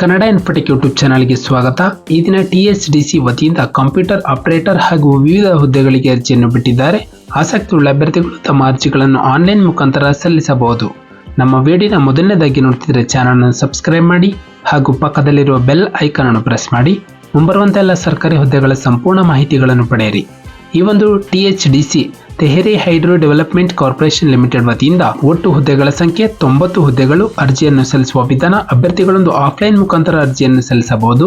Kannada Infotech YouTube ಚಾನಲ್ಗೆ ಸ್ವಾಗತ. ಈ ದಿನ ಟಿ ಎಚ್ ಡಿ ಸಿ ವತಿಯಿಂದ ಕಂಪ್ಯೂಟರ್ ಆಪರೇಟರ್ ಹಾಗೂ ವಿವಿಧ ಹುದ್ದೆಗಳಿಗೆ ಅರ್ಜಿಯನ್ನು ಬಿಟ್ಟಿದ್ದಾರೆ. ಆಸಕ್ತಿಯುಳ್ಳ ಅಭ್ಯರ್ಥಿಗಳು ತಮ್ಮ ಅರ್ಜಿಗಳನ್ನು ಆನ್ಲೈನ್ ಮುಖಾಂತರ ಸಲ್ಲಿಸಬಹುದು. ನಮ್ಮ ವಿಡಿಯೋನ ಮೊದಲನೇದಾಗಿ ನೋಡ್ತಿದ್ರೆ ಚಾನಲ್ನ ಸಬ್ಸ್ಕ್ರೈಬ್ ಮಾಡಿ ಹಾಗೂ ಪಕ್ಕದಲ್ಲಿರುವ ಬೆಲ್ ಐಕಾನ್ ಅನ್ನು ಪ್ರೆಸ್ ಮಾಡಿ. ಮುಂಬರುವಂಥ ಎಲ್ಲ ಸರ್ಕಾರಿ ಹುದ್ದೆಗಳ ಸಂಪೂರ್ಣ ಮಾಹಿತಿಗಳನ್ನು ಪಡೆಯಿರಿ. ಈ ಒಂದು T H D C Tehri hydro development corporation limited ವತಿಯಿಂದ ಒಟ್ಟು ಹುದ್ದೆಗಳ ಸಂಖ್ಯೆ ತೊಂಬತ್ತು ಹುದ್ದೆಗಳು ಅರ್ಜಿಯನ್ನು ಸಲ್ಲಿಸುವ ವಿಧಾನ ಅಭ್ಯರ್ಥಿಗಳೊಂದು ಆಫ್ಲೈನ್ ಮುಖಾಂತರ ಅರ್ಜಿಯನ್ನು ಸಲ್ಲಿಸಬಹುದು.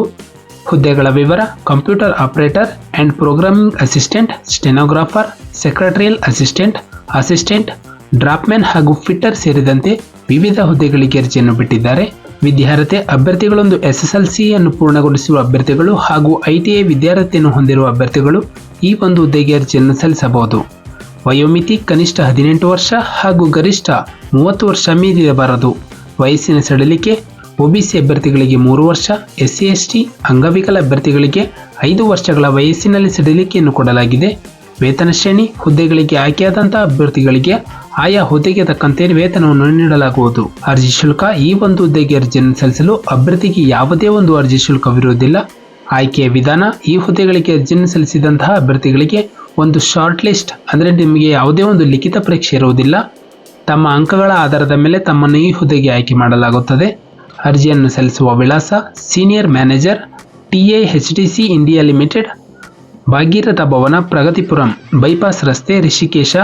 ಹುದ್ದೆಗಳ ವಿವರ, computer operator and programming assistant, stenographer, secretarial assistant assistant, draughtsman ಹಾಗೂ ಫಿಟ್ಟರ್ ಸೇರಿದಂತೆ ವಿವಿಧ ಹುದ್ದೆಗಳಿಗೆ ಅರ್ಜಿಯನ್ನು ಬಿಟ್ಟಿದ್ದಾರೆ. ವಿದ್ಯಾರ್ಹತೆ ಅಭ್ಯರ್ಥಿಗಳೊಂದು ಎಸ್ ಎಸ್ ಎಲ್ ಸಿ ಅನ್ನು ಪೂರ್ಣಗೊಳಿಸಿರುವ ಅಭ್ಯರ್ಥಿಗಳು ಹಾಗೂ ಐಟಿಐ ವಿದ್ಯಾರ್ಹತೆಯನ್ನು ಹೊಂದಿರುವ ಅಭ್ಯರ್ಥಿಗಳು ಈ ಒಂದು ಹುದ್ದೆಗೆ ಅರ್ಜಿಯನ್ನು ಸಲ್ಲಿಸಬಹುದು. ವಯೋಮಿತಿ ಕನಿಷ್ಠ ಹದಿನೆಂಟು ವರ್ಷ ಹಾಗೂ ಗರಿಷ್ಠ ಮೂವತ್ತು ವರ್ಷ ಮೀರಿರಬಾರದು. ವಯಸ್ಸಿನ ಸಡಿಲಿಕೆ, ಒಬಿಸಿ ಅಭ್ಯರ್ಥಿಗಳಿಗೆ ಮೂರು ವರ್ಷ ಎಸ್ ಸಿ ಎಸ್ ಟಿ ಅಂಗವಿಕಲ ಅಭ್ಯರ್ಥಿಗಳಿಗೆ ಐದು ವರ್ಷಗಳ ವಯಸ್ಸಿನಲ್ಲಿ ಸಡಿಲಿಕೆಯನ್ನು ಕೊಡಲಾಗಿದೆ. ವೇತನ ಶ್ರೇಣಿ, ಹುದ್ದೆಗಳಿಗೆ ಆಯ್ಕೆಯಾದಂತಹ ಅಭ್ಯರ್ಥಿಗಳಿಗೆ ಆಯಾ ಹುದ್ದೆಗೆ ತಕ್ಕಂತೆ ವೇತನವನ್ನು ನೀಡಲಾಗುವುದು. ಅರ್ಜಿ ಶುಲ್ಕ, ಈ ಒಂದು ಹುದ್ದೆಗೆ ಅರ್ಜಿಯನ್ನು ಸಲ್ಲಿಸಲು ಅಭ್ಯರ್ಥಿಗೆ ಯಾವುದೇ ಒಂದು ಅರ್ಜಿ ಶುಲ್ಕವಿರುವುದಿಲ್ಲ. ಆಯ್ಕೆಯ ವಿಧಾನ, ಈ ಹುದ್ದೆಗಳಿಗೆ ಅರ್ಜಿಯನ್ನು ಸಲ್ಲಿಸಿದಂತಹ ಅಭ್ಯರ್ಥಿಗಳಿಗೆ ಒಂದು ಶಾರ್ಟ್ ಲಿಸ್ಟ್ ಅಂದರೆ ನಿಮಗೆ ಯಾವುದೇ ಒಂದು ಲಿಖಿತ ಪರೀಕ್ಷೆ ಇರುವುದಿಲ್ಲ. ತಮ್ಮ ಅಂಕಗಳ ಆಧಾರದ ಮೇಲೆ ತಮ್ಮನ್ನು ಈ ಹುದ್ದೆಗೆ ಆಯ್ಕೆ ಮಾಡಲಾಗುತ್ತದೆ. ಅರ್ಜಿಯನ್ನು ಸಲ್ಲಿಸುವ ವಿಳಾಸ senior manager T A H D C India limited Bhagirath Bhawan, Pragatipuram bypass ರಸ್ತೆ, Rishikesh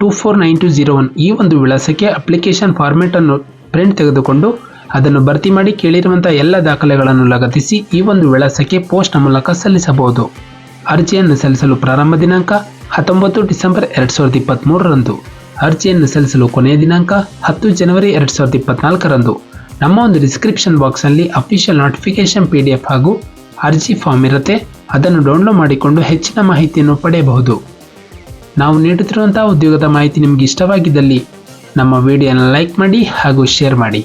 two four nine two zero one ಈ ಒಂದು ವಿಳಾಸಕ್ಕೆ ಅಪ್ಲಿಕೇಶನ್ ಫಾರ್ಮೆಟ್ ಅನ್ನು ಪ್ರಿಂಟ್ ತೆಗೆದುಕೊಂಡು ಅದನ್ನು ಭರ್ತಿ ಮಾಡಿ ಕೇಳಿರುವಂಥ ಎಲ್ಲ ದಾಖಲೆಗಳನ್ನು ಲಗತ್ತಿಸಿ ಈ ಒಂದು ವಿಳಾಸಕ್ಕೆ ಪೋಸ್ಟ್ ಮೂಲಕ ಸಲ್ಲಿಸಬಹುದು. ಅರ್ಜಿಯನ್ನು ಸಲ್ಲಿಸಲು ಪ್ರಾರಂಭ ದಿನಾಂಕ ಹತ್ತೊಂಬತ್ತು ಡಿಸೆಂಬರ್ ಎರಡು ಸಾವಿರದ ಇಪ್ಪತ್ತ್ಮೂರರಂದು ಅರ್ಜಿಯನ್ನು ಸಲ್ಲಿಸಲು ಕೊನೆಯ ದಿನಾಂಕ ಹತ್ತು ಜನವರಿ ಎರಡು ಸಾವಿರದ ಇಪ್ಪತ್ನಾಲ್ಕರಂದು. ನಮ್ಮ ಒಂದು ಡಿಸ್ಕ್ರಿಪ್ಷನ್ ಬಾಕ್ಸ್ನಲ್ಲಿ official notification P D F ಹಾಗೂ ಅರ್ಜಿ ಫಾರ್ಮ್ ಇರುತ್ತೆ. ಅದನ್ನು ಡೌನ್ಲೋಡ್ ಮಾಡಿಕೊಂಡು ಹೆಚ್ಚಿನ ಮಾಹಿತಿಯನ್ನು ಪಡೆಯಬಹುದು. ನಾವು ನೀಡುತ್ತಿರುವಂತಹ ಉದ್ಯೋಗದ ಮಾಹಿತಿ ನಿಮಗೆ ಇಷ್ಟವಾಗಿದ್ದಲ್ಲಿ ನಮ್ಮ ವಿಡಿಯೋನ ಲೈಕ್ ಮಾಡಿ ಹಾಗೂ ಶೇರ್ ಮಾಡಿ.